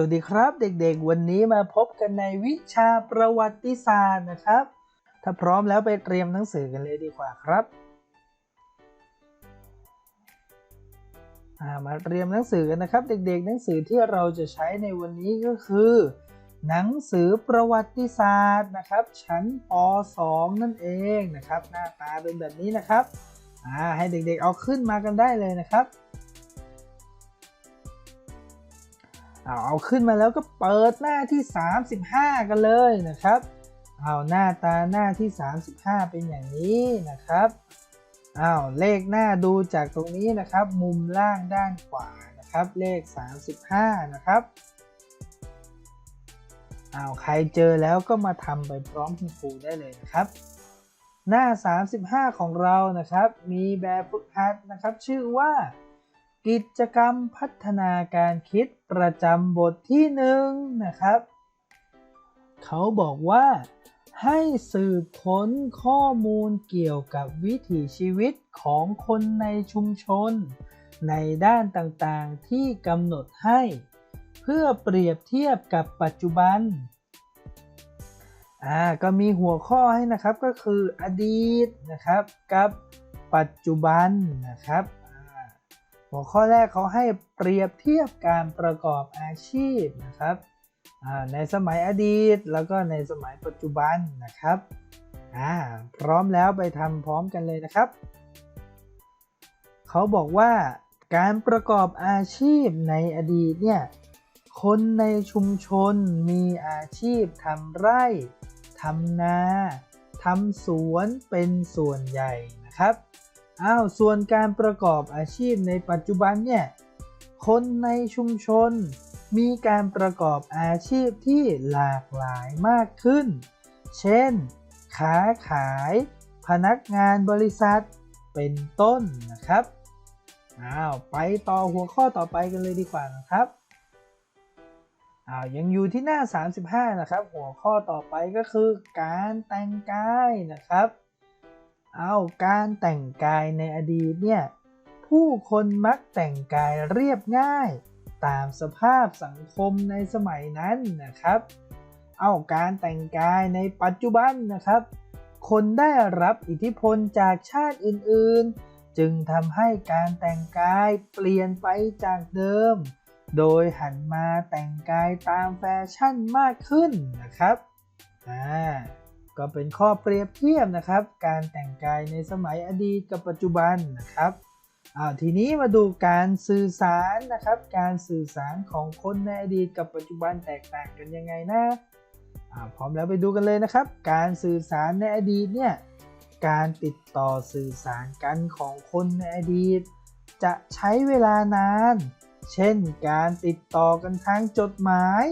สวัสดีครับเด็กๆ วันนี้มาพบกันในวิชาประวัติศาสตร์นะครับ ถ้าพร้อมแล้วไปเตรียมหนังสือกันเลยดีกว่าครับามาเตรียมหนังสือกันนะครับ เด็กๆ หนังสือที่เราจะใช้ในวันนี้ก็คือ หนังสือประวัติศาสตร์นะครับ ชั้นป .2 นั่นเองนะครับ หน้าตาเป็นแบบนี้นะครับให้เด็กๆ เอาขึ้นมากันได้เลยนะครับ เอาเอาขึ้นมาแล้วก็เปิดหน้าที่ 35 กันเลยนะครับ เอาหน้าตาหน้าที่ 35 เป็นอย่างนี้นะครับเอาเลขหน้าดูจากตรงนี้นะครับ มุมล่างด้านขวานะครับ เลข 35 นะครับเอาใครเจอแล้วก็มาทำไปพร้อมคุณครูได้เลยนะครับ หน้า 35 ของเรานะครับ มีแบบฝึกหัดนะครับ ชื่อว่า กิจกรรมพัฒนาการคิดประจำบทที่หนึ่งนะครับ เขาบอกว่า ให้สืบค้นข้อมูลเกี่ยวกับวิถีชีวิตของคนในชุมชน ในด้านต่างๆที่กำหนดให้ เพื่อเปรียบเทียบกับปัจจุบันอ่าก็มีหัวข้อให้นะครับก็คืออดีตนะครับกับปัจจุบันนะครับ หัวข้อแรกเขาให้เปรียบเทียบการประกอบอาชีพนะครับในสมัยอดีตแล้วก็ในสมัยปัจจุบันนะครับพร้อมแล้วไปทำพร้อมกันเลยนะครับ เขาบอกว่าการประกอบอาชีพในอดีตเนี่ยคนในชุมชนมีอาชีพทำไร่ทำนาทำสวนเป็นส่วนใหญ่นะครับ อ้าวส่วนการประกอบอาชีพในปัจจุบันเนี่ยคนในชุมชนมีการประกอบอาชีพที่หลากหลายมากขึ้น เช่นค้าขาย พนักงานบริษัท เป็นต้นนะครับ อ้าว ไปต่อหัวข้อต่อไปกันเลยดีกว่านะครับ อ้าว ยังอยู่ที่หน้า 35 นะครับ หัวข้อต่อไปก็คือการแต่งกายนะครับ เอาการแต่งกายในอดีตเนี่ยผู้คนมักแต่งกายเรียบง่าย ตามสภาพสังคมในสมัยนั้นนะครับ เอาการแต่งกายในปัจจุบันนะครับ คนได้รับอิทธิพลจากชาติอื่นๆ จึงทำให้การแต่งกายเปลี่ยนไปจากเดิม โดยหันมาแต่งกายตามแฟชั่นมากขึ้นนะครับอ่า ก็เป็นข้อเปรียบเทียบนะครับ การแต่งกายในสมัยอดีตกับปัจจุบันนะครับอ่าทีนี้มาดูการสื่อสารนะครับ การสื่อสารของคนในอดีตกับปัจจุบันแตกต่างกันยังไงนะอ่าพร้อมแล้วไปดูกันเลยนะครับ การสื่อสารในอดีตเนี่ยการติดต่อสื่อสารกันของคนในอดีต จะใช้เวลานาน เช่น การติดต่อกันทางจดหมาย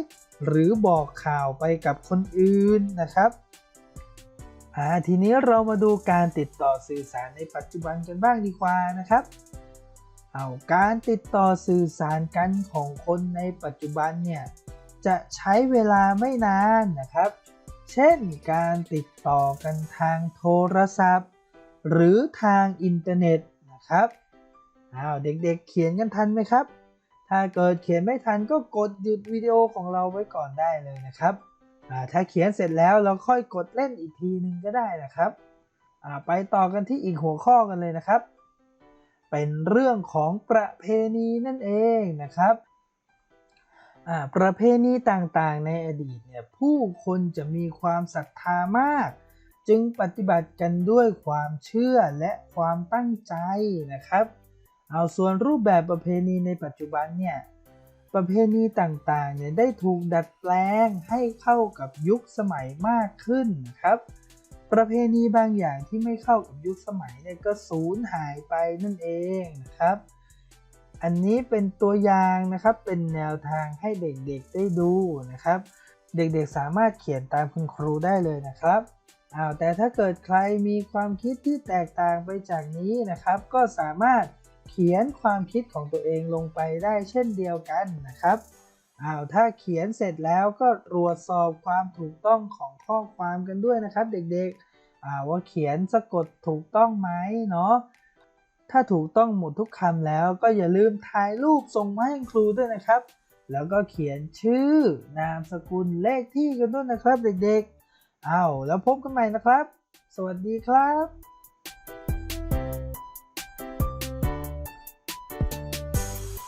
หรือบอกข่าวไปกับคนอื่นนะครับ อ่าทีนี้เรามาดูการติดต่อสื่อสารในปัจจุบันกันบ้างดีกว่านะครับ เอาการติดต่อสื่อสารกันของคนในปัจจุบันเนี่ยจะใช้เวลาไม่นานนะครับ เช่นการติดต่อกันทางโทรศัพท์ หรือทางอินเทอร์เน็ตนะครับอ้าวเด็กๆเขียนกันทันไหมครับ ถ้าเกิดเขียนไม่ทันก็กดหยุดวิดีโอของเราไว้ก่อนได้เลยนะครับ ถ้าเขียนเสร็จแล้วเราค่อยกดเล่นอีกทีนึงก็ได้นะครับ ไปต่อกันที่อีกหัวข้อกันเลยนะครับ เป็นเรื่องของประเพณีนั่นเองนะครับประเพณีต่างๆ ในอดีตเนี่ยผู้คนจะมีความศรัทธามาก จึงปฏิบัติกันด้วยความเชื่อและความตั้งใจนะครับ เอาส่วนรูปแบบประเพณีในปัจจุบันเนี่ย ประเพณีต่างๆเนี่ยได้ถูกดัดแปลงให้เข้ากับยุคสมัยมากขึ้นครับ ประเพณีบางอย่างที่ไม่เข้ากับยุคสมัยเนี่ยก็สูญหายไปนั่นเองนะครับ อันนี้เป็นตัวอย่างนะครับเป็นแนวทางให้เด็กๆได้ดูนะครับ เด็กๆสามารถเขียนตามคุณครูได้เลยนะครับอ้าวแต่ถ้าเกิดใครมีความคิดที่แตกต่างไปจากนี้นะครับ ก็สามารถ เขียนความคิดของตัวเองลงไปได้เช่นเดียวกันนะครับอ้าวถ้าเขียนเสร็จแล้วก็ตรวจสอบความถูกต้องของข้อความกันด้วยนะครับเด็กๆอ่าว่าเขียนสะกดถูกต้องไหมเนาะถ้าถูกต้องหมดทุกคำแล้วก็อย่าลืมถ่ายรูปส่งมาให้ครูด้วยนะครับ แล้วก็เขียนชื่อนามสกุลเลขที่กันด้วยนะครับเด็กๆอ้าวแล้วพบกันใหม่นะครับ สวัสดีครับ